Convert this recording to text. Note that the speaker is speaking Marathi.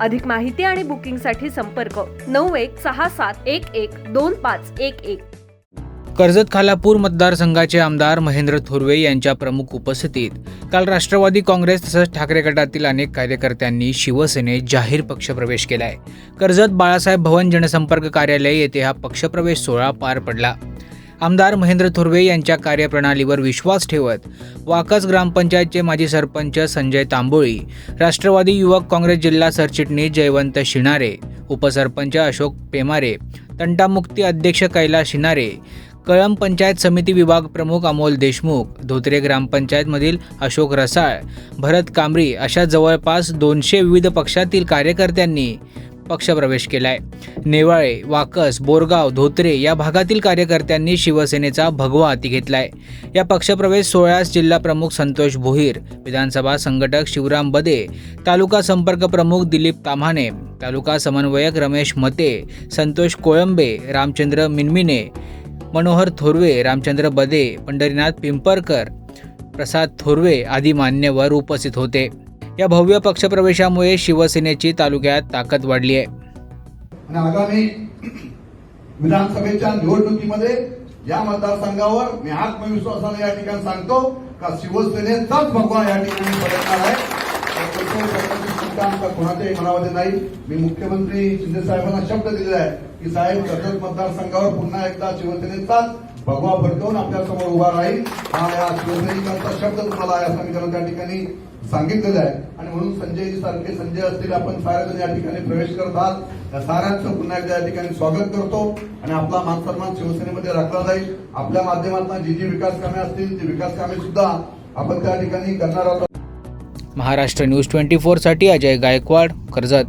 अधिक माहिती आणि बुकिंगसाठी संपर्क नऊ एक सहा सात एक एक दोन पाच एक एक. कर्जत खालापूर मतदारसंघाचे आमदार महेंद्र थोरवे यांच्या प्रमुख उपस्थितीत काल राष्ट्रवादी काँग्रेस तसंच ठाकरे गटातील अनेक कार्यकर्त्यांनी शिवसेनेत जाहीर पक्षप्रवेश केलाय. कर्जत बाळासाहेब भवन जनसंपर्क कार्यालय येथे हा पक्षप्रवेश सोहळा पार पडला. आमदार महेंद्र थुर्वे यांच्या कार्यप्रणालीवर विश्वास ठेवत वाकस ग्रामपंचायतचे माजी सरपंच संजय तांबोळी राष्ट्रवादी युवक काँग्रेस जिल्हा सरचिटणीस जयवंत शिणारे उपसरपंच अशोक पेमारे तंटामुक्ती अध्यक्ष कैलास शिणारे कळंब पंचायत समिती विभाग प्रमुख अमोल देशमुख धोत्रे ग्रामपंचायतमधील अशोक रसाळ भरत कांबरी अशा जवळपास दोनशे विविध पक्षातील कार्यकर्त्यांनी पक्षप्रवेश आहे नेवाळे वाकस बोरगाव धोत्रे या भागातील कार्यकर्त्यांनी शिवसेनेचा भगवा हाती घेतलाय. या पक्षप्रवेश सोहळ्यास जिल्हा प्रमुख संतोष भोईर विधानसभा संघटक शिवराम बदे तालुका संपर्क प्रमुख दिलीप ताम्हाणे तालुका समन्वयक रमेश मते संतोष कोळंबे रामचंद्र मिनमिने मनोहर थोरवे रामचंद्र बदे पंढरीनाथ पिंपरकर प्रसाद थोरवे आदी मान्यवर उपस्थित होते. या भव्य पक्षप्रवेशामुळे शिवसेनेची तालुक्यात ताकद वाढली आहे. आणि आगामी विधानसभेच्या निवडणुकीमध्ये या मतदारसंघावर मी आत्मविश्वासाने या ठिकाणी सांगतो का शिवसेनेचाच भगवा या ठिकाणी पडणार आहे. त्याबद्दल कोणाच्याही मनामध्ये नाही. मी मुख्यमंत्री शिंदे साहेबांना शब्द दिलेला आहे की साहेब कर्जत मतदारसंघावर पुन्हा एकदा शिवसेनेचाच भगवा फडकवून आपल्यासमोर उभा राहील. हा या शिवसैनिकांचा शब्द तुम्हाला या समीकरण त्या ठिकाणी सांगितलेलं आहे. आणि म्हणून संजयजी सारखे संजय असतील आपण साऱ्याजण या ठिकाणी प्रवेश करत आहात. या साऱ्यांचं पुन्हा एकदा या ठिकाणी स्वागत करतो. आणि आपला मान सन्मान शिवसेनेमध्ये राखला जाईल. आपल्या माध्यमातून जी जी विकास कामे असतील ती विकास कामे सुद्धा आपण त्या ठिकाणी करणार आहोत. महाराष्ट्र न्यूज ट्वेंटी फोरसाठी अजय गायकवाड कर्जत.